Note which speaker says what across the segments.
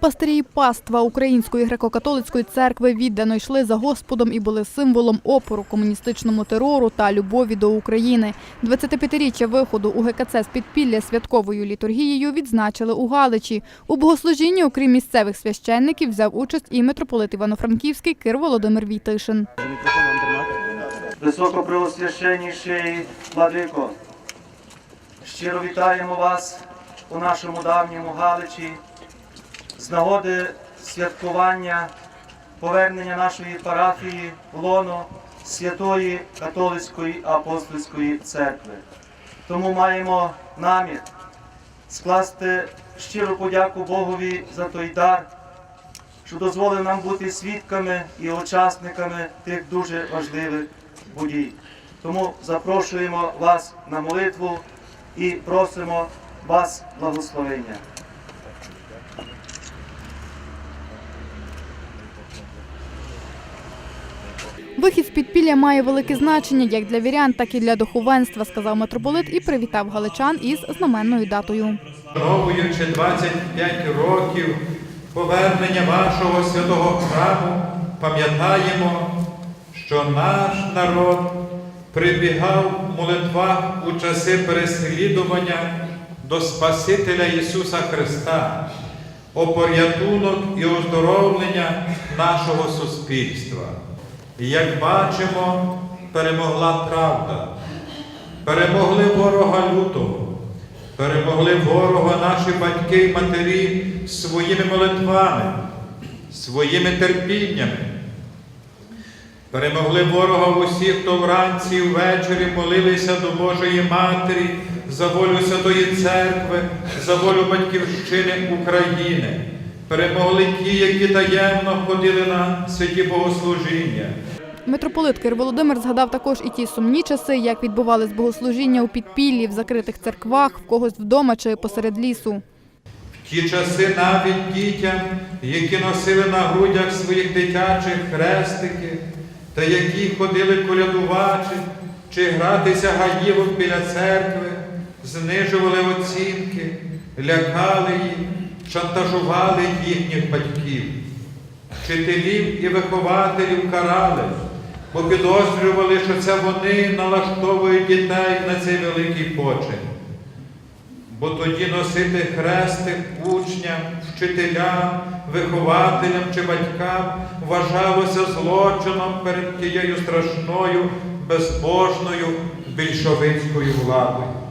Speaker 1: Пастирі паства Української греко-католицької церкви віддано йшли за Господом і були символом опору комуністичному терору та любові до України. 25-річчя виходу у ГКЦ з підпілля святковою літургією відзначили у Галичі. У богослужінні, окрім місцевих священників, взяв участь і митрополит Івано-Франківський Кир Володимир Війтишин.
Speaker 2: Високопреосвященніший владико, щиро вітаємо вас у нашому давньому Галичі з нагоди святкування повернення нашої парафії в лоно Святої Католицької апостольської церкви. Тому маємо намір скласти щиру подяку Богові за той дар, що дозволив нам бути свідками і учасниками тих дуже важливих подій. Тому запрошуємо вас на молитву і просимо вас благословення.
Speaker 1: Вихід з підпілля має велике значення як для вірян, так і для духовенства, сказав митрополит і привітав галичан із знаменною датою.
Speaker 3: Вшановуючи 25 років повернення вашого святого храму, пам'ятаємо, що наш народ прибігав в молитвах у часи переслідування до Спасителя Ісуса Христа, о порятунок і оздоровлення нашого суспільства. Як бачимо, перемогла правда, перемогли ворога лютого. Перемогли ворога наші батьки і матері своїми молитвами, своїми терпіннями. Перемогли ворога усіх, хто вранці і ввечері молилися до Божої Матері за волю Святої Церкви, за волю Батьківщини України. Перемогли ті, які таємно ходили на святі богослужіння.
Speaker 1: Митрополит Кир Володимир згадав також і ті сумні часи, як відбувались богослужіння у підпіллі, в закритих церквах, в когось вдома чи посеред лісу.
Speaker 3: Ті часи навіть дітям, які носили на грудях своїх дитячих хрестики, та які ходили колядувачі чи гратися гаївок біля церкви, знижували оцінки, лякали їх, шантажували їхніх батьків. Вчителів і вихователів карали, бо підозрювали, що це вони налаштовують дітей на цей великий почин бо тоді носити хрестик учням, вчителям, вихователям чи батькам вважалося злочином перед тією страшною, безбожною більшовицькою владою.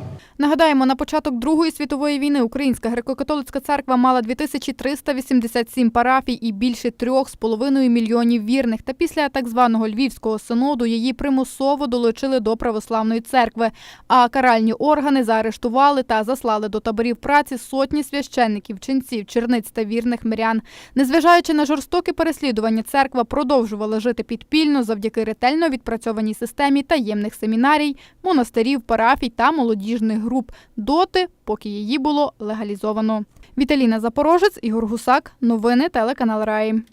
Speaker 1: Нагадаємо, на початок Другої світової війни Українська греко-католицька церква мала 2387 парафій і більше 3,5 мільйонів вірних. Та після так званого Львівського синоду її примусово долучили до православної церкви. А каральні органи заарештували та заслали до таборів праці сотні священників, ченців, черниць та вірних мирян. Незважаючи на жорстоке переслідування, церква продовжувала жити підпільно завдяки ретельно відпрацьованій системі таємних семінарій, монастирів, парафій та молодіжних груп доти, поки її було легалізовано. Віталіна Запорожець, Ігор Гусак. Новини телеканал Раї.